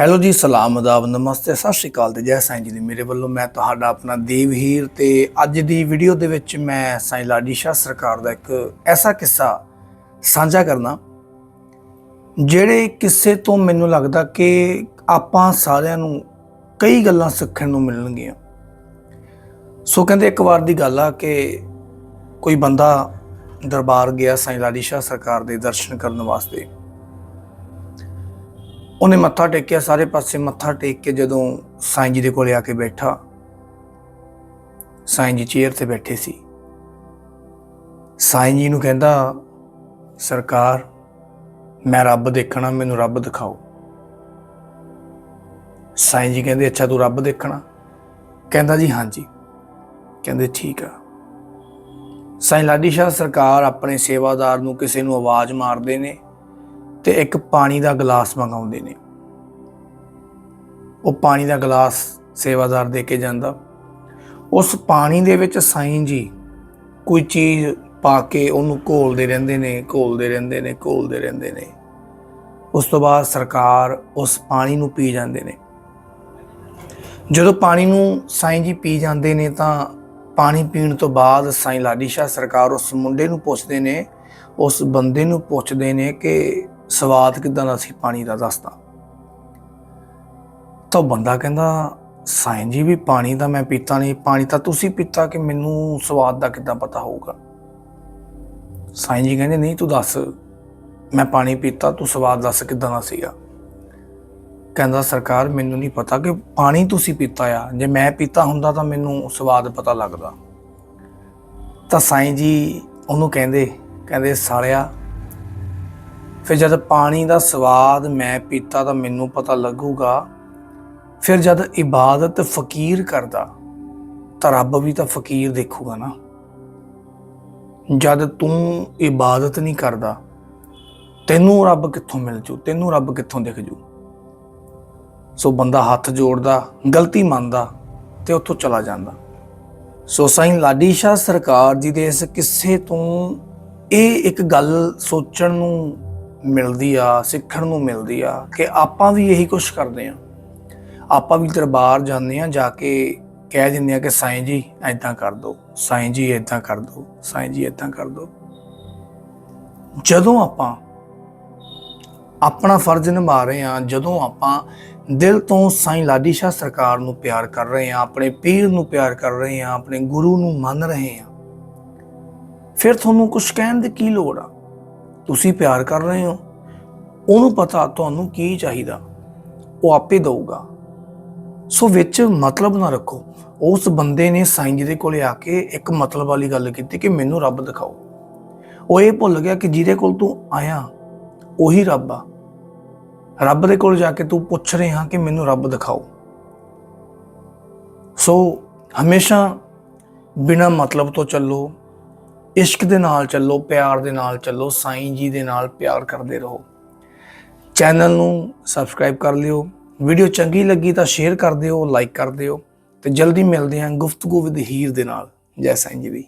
Hello ਜੀ, ਸਲਾਮ, ਅਦਾਬ, ਨਮਸਤੇ, ਸਤਿ ਸ਼੍ਰੀ ਅਕਾਲ ਤੇ ਜੈ ਸਾਈਂ ਜੀ ਦੀ ਮੇਰੇ ਵੱਲੋਂ ਮੈਂ ਤੁਹਾਡਾ ਆਪਣਾ ਦੇਵਹੀਰ ਤੇ ਅੱਜ ਦੀ ਵੀਡੀਓ ਦੇ ਵਿੱਚ ਮੈਂ ਸਾਈਂ ਲਾਡੀ ਸ਼ਾਹ ਸਰਕਾਰ ਦਾ ਇੱਕ ਐਸਾ ਕਿੱਸਾ ਸਾਂਝਾ ਕਰਨਾ। ਜਿਹੜੇ ਕਿੱਸੇ ਤੋਂ ਮੈਨੂੰ ਲੱਗਦਾ ਕਿ ਆਪਾਂ ਸਾਰਿਆਂ ਨੂੰ ਕਈ ਗੱਲਾਂ ਸਿੱਖਣ ਨੂੰ ਮਿਲਣਗੀਆਂ। ਸੋ ਕਹਿੰਦੇ ਇੱਕ ਵਾਰ ਦੀ ਗੱਲ ਆ ਕਿ ਕੋਈ ਬੰਦਾ ਦਰਬਾਰ ਗਿਆ ਸਾਈਂ ਲਾਡੀ ਸ਼ਾਹ ਸਰਕਾਰ ਦੇ ਦਰਸ਼ਨ ਕਰਨ ਵਾਸਤੇ। ਉਹਨੇ ਮੱਥਾ ਟੇਕਿਆ, ਸਾਰੇ ਪਾਸੇ ਮੱਥਾ ਟੇਕ ਕੇ ਜਦੋਂ ਸਾਈਂ ਜੀ ਦੇ ਕੋਲੇ ਆ ਕੇ ਬੈਠਾ, ਸਾਈਂ ਜੀ ਚੇਅਰ ਤੇ ਬੈਠੇ ਸੀ। ਸਾਈਂ ਜੀ ਨੂੰ ਕਹਿੰਦਾ, ਸਰਕਾਰ, ਮੈਂ ਰੱਬ ਦੇਖਣਾ, ਮੈਨੂੰ ਰੱਬ ਦਿਖਾਓ। ਸਾਈਂ ਜੀ ਕਹਿੰਦੇ, ਅੱਛਾ, ਤੂੰ ਰੱਬ ਦੇਖਣਾ? ਕਹਿੰਦਾ ਜੀ, ਹਾਂਜੀ। ਕਹਿੰਦੇ, ਠੀਕ ਆ। ਸਾਈਂ ਲਾਡੀ ਸ਼ਾਹ, ਸਰਕਾਰ ਆਪਣੇ ਸੇਵਾਦਾਰ ਨੂੰ ਕਿਸੇ ਨੂੰ ਆਵਾਜ਼ ਮਾਰਦੇ ਨੇ ਤੇ ਇੱਕ ਪਾਣੀ ਦਾ ਗਲਾਸ ਮੰਗਾਉਂਦੇ ਨੇ। ਉਹ ਪਾਣੀ ਦਾ ਗਲਾਸ ਸੇਵਾਦਾਰ ਦੇ ਕੇ ਜਾਂਦਾ। ਉਸ ਪਾਣੀ ਦੇ ਵਿੱਚ ਸਾਈਂ ਜੀ ਕੋਈ ਚੀਜ਼ ਪਾ ਕੇ ਉਹਨੂੰ ਘੋਲਦੇ ਰਹਿੰਦੇ ਨੇ, ਘੋਲਦੇ ਰਹਿੰਦੇ ਨੇ, ਘੋਲਦੇ ਰਹਿੰਦੇ ਨੇ। ਉਸ ਤੋਂ ਬਾਅਦ ਸਰਕਾਰ ਉਸ ਪਾਣੀ ਨੂੰ ਪੀ ਜਾਂਦੇ ਨੇ। ਜਦੋਂ ਪਾਣੀ ਨੂੰ ਸਾਈਂ ਜੀ ਪੀ ਜਾਂਦੇ ਨੇ ਤਾਂ ਪਾਣੀ ਪੀਣ ਤੋਂ ਬਾਅਦ ਸਾਈਂ ਲਾਡੀ ਸ਼ਾਹ ਸਰਕਾਰ ਉਸ ਮੁੰਡੇ ਨੂੰ ਪੁੱਛਦੇ ਨੇ, ਉਸ ਬੰਦੇ ਨੂੰ ਪੁੱਛਦੇ ਨੇ ਕਿ ਸਵਾਦ ਕਿਦਾਂ ਦਾ ਸੀ ਪਾਣੀ ਦਾ ਦੱਸਦਾ ਤਾਂ ਉਹ ਬੰਦਾ ਕਹਿੰਦਾ, ਸਾਈਂ ਜੀ, ਵੀ ਪਾਣੀ ਤਾਂ ਮੈਂ ਪੀਤਾ ਨਹੀਂ। ਪਾਣੀ ਤਾਂ ਤੁਸੀਂ ਪੀਤਾ ਕਿ ਮੈਨੂੰ ਸਵਾਦ ਦਾ ਕਿੱਦਾਂ ਪਤਾ ਹੋਊਗਾ? ਸਾਈਂ ਜੀ ਕਹਿੰਦੇ, ਨਹੀਂ, ਤੂੰ ਦੱਸ। ਮੈਂ ਪਾਣੀ ਪੀਤਾ, ਤੂੰ ਸਵਾਦ ਦੱਸ ਕਿੱਦਾਂ ਦਾ ਸੀਗਾ? ਕਹਿੰਦਾ, ਸਰਕਾਰ, ਮੈਨੂੰ ਨਹੀਂ ਪਤਾ ਕਿ ਪਾਣੀ ਤੁਸੀਂ ਪੀਤਾ ਆ। ਜੇ ਮੈਂ ਪੀਤਾ ਹੁੰਦਾ ਤਾਂ ਮੈਨੂੰ ਸਵਾਦ ਪਤਾ ਲੱਗਦਾ। ਤਾਂ ਸਾਈਂ ਜੀ ਉਹਨੂੰ ਕਹਿੰਦੇ ਕਹਿੰਦੇ, ਸਾਲਿਆ, ਫਿਰ ਜਦ ਪਾਣੀ ਦਾ ਸਵਾਦ ਮੈਂ ਪੀਤਾ ਤਾਂ ਮੈਨੂੰ ਪਤਾ ਲੱਗੂਗਾ ਫਿਰ ਜਦ ਇਬਾਦਤ ਫਕੀਰ ਕਰਦਾ, ਤਾਂ ਰੱਬ ਵੀ ਤਾਂ ਫਕੀਰ ਦੇਖੂਗਾ ਨਾ। ਜਦ ਤੂੰ ਇਬਾਦਤ ਨਹੀਂ ਕਰਦਾ, ਤੈਨੂੰ ਰੱਬ ਕਿੱਥੋਂ ਮਿਲ ਜੂ, ਤੈਨੂੰ ਰੱਬ ਕਿੱਥੋਂ ਦਿਖ ਜੂ? ਸੋ ਬੰਦਾ ਹੱਥ ਜੋੜਦਾ, ਗਲਤੀ ਮੰਨਦਾ ਤੇ ਉੱਥੋਂ ਚਲਾ ਜਾਂਦਾ। ਸੋ ਸਾਈਂ ਲਾਡੀ ਸ਼ਾਹ ਸਰਕਾਰ ਜੀ ਦੇ ਇਸ ਕਿੱਸੇ ਤੋਂ ਇਹ ਇੱਕ ਗੱਲ ਸੋਚਣ ਨੂੰ ਮਿਲਦੀ ਆ, ਸਿੱਖਣ ਨੂੰ ਮਿਲਦੀ ਆ ਕਿ ਆਪਾਂ ਵੀ ਇਹੀ ਕੁਝ ਕਰਦੇ ਆ। ਆਪਾਂ ਵੀ ਦਰਬਾਰ ਜਾਂਦੇ ਆ ਜਾ ਕੇ ਕਹਿ ਦਿੰਦੇ ਆ ਕਿ ਸਾਈਂ ਜੀ ਐਦਾਂ ਕਰ ਦਿਓ ਸਾਈਂ ਜੀ ਐਦਾਂ ਕਰ ਦਿਓ ਸਾਈਂ ਜੀ ਐਦਾਂ ਕਰ ਦਿਓ ਜਦੋਂ ਆਪਾਂ ਆਪਣਾ ਫਰਜ਼ ਨਿਭਾ ਰਹੇ ਆ ਜਦੋਂ ਆਪਾਂ ਦਿਲ ਤੋਂ ਸਾਈਂ ਲਾਡੀ ਸ਼ਾਹ ਸਰਕਾਰ ਨੂੰ ਪਿਆਰ ਕਰ ਰਹੇ ਆ ਆਪਣੇ ਪੀਰ ਨੂੰ ਪਿਆਰ ਕਰ ਰਹੇ ਆ ਆਪਣੇ ਗੁਰੂ ਨੂੰ ਮੰਨ ਰਹੇ ਆ ਫਿਰ ਤੁਹਾਨੂੰ ਕੁਝ ਕਹਿਣ ਦੀ ਕੀ ਲੋੜ ਆ? ਤੁਸੀਂ ਪਿਆਰ ਕਰ ਰਹੇ ਹੋ, ਉਹਨੂੰ ਪਤਾ ਤੁਹਾਨੂੰ ਕੀ ਚਾਹੀਦਾ, ਉਹ ਆਪੇ ਦਊਗਾ। ਸੋ ਵਿੱਚ ਮਤਲਬ ਨਾ ਰੱਖੋ। ਉਸ ਬੰਦੇ ਨੇ ਸਾਈਂ ਜੀ ਦੇ ਕੋਲੇ ਆ ਕੇ ਇੱਕ ਮਤਲਬ ਵਾਲੀ ਗੱਲ ਕੀਤੀ ਕਿ ਮੈਨੂੰ ਰੱਬ ਦਿਖਾਓ। ਉਹ ਇਹ ਭੁੱਲ ਗਿਆ ਕਿ ਜਿਹਦੇ ਕੋਲ ਤੂੰ ਆਇਆ, ਉਹੀ ਰੱਬ ਆ। ਰੱਬ ਦੇ ਕੋਲ ਜਾ ਕੇ ਤੂੰ ਪੁੱਛ ਰਿਹਾ ਕਿ ਮੈਨੂੰ ਰੱਬ ਦਿਖਾਓ। ਸੋ ਹਮੇਸ਼ਾ ਬਿਨਾ ਮਤਲਬ ਤੋਂ ਚੱਲੋ, ਇਸ਼ਕ ਦੇ ਨਾਲ ਚੱਲੋ, ਪਿਆਰ ਦੇ ਨਾਲ ਚੱਲੋ, ਸਾਈਂ ਜੀ ਦੇ ਨਾਲ ਪਿਆਰ ਕਰਦੇ ਰਹੋ। ਚੈਨਲ ਨੂੰ ਸਬਸਕ੍ਰਾਈਬ ਕਰ ਲਿਓ। ਵੀਡੀਓ ਚੰਗੀ ਲੱਗੀ ਤਾਂ ਸ਼ੇਅਰ ਕਰ ਦਿਓ ਲਾਈਕ ਕਰ ਦਿਓ ਤੇ ਜਲਦੀ ਮਿਲਦੇ ਹਾਂ ਗੁਫ਼ਤਗੂ ਵਿਦ ਹੀਰ ਦੇ ਨਾਲ। ਜੈ ਸਾਈਂ ਜੀ ਦੀ।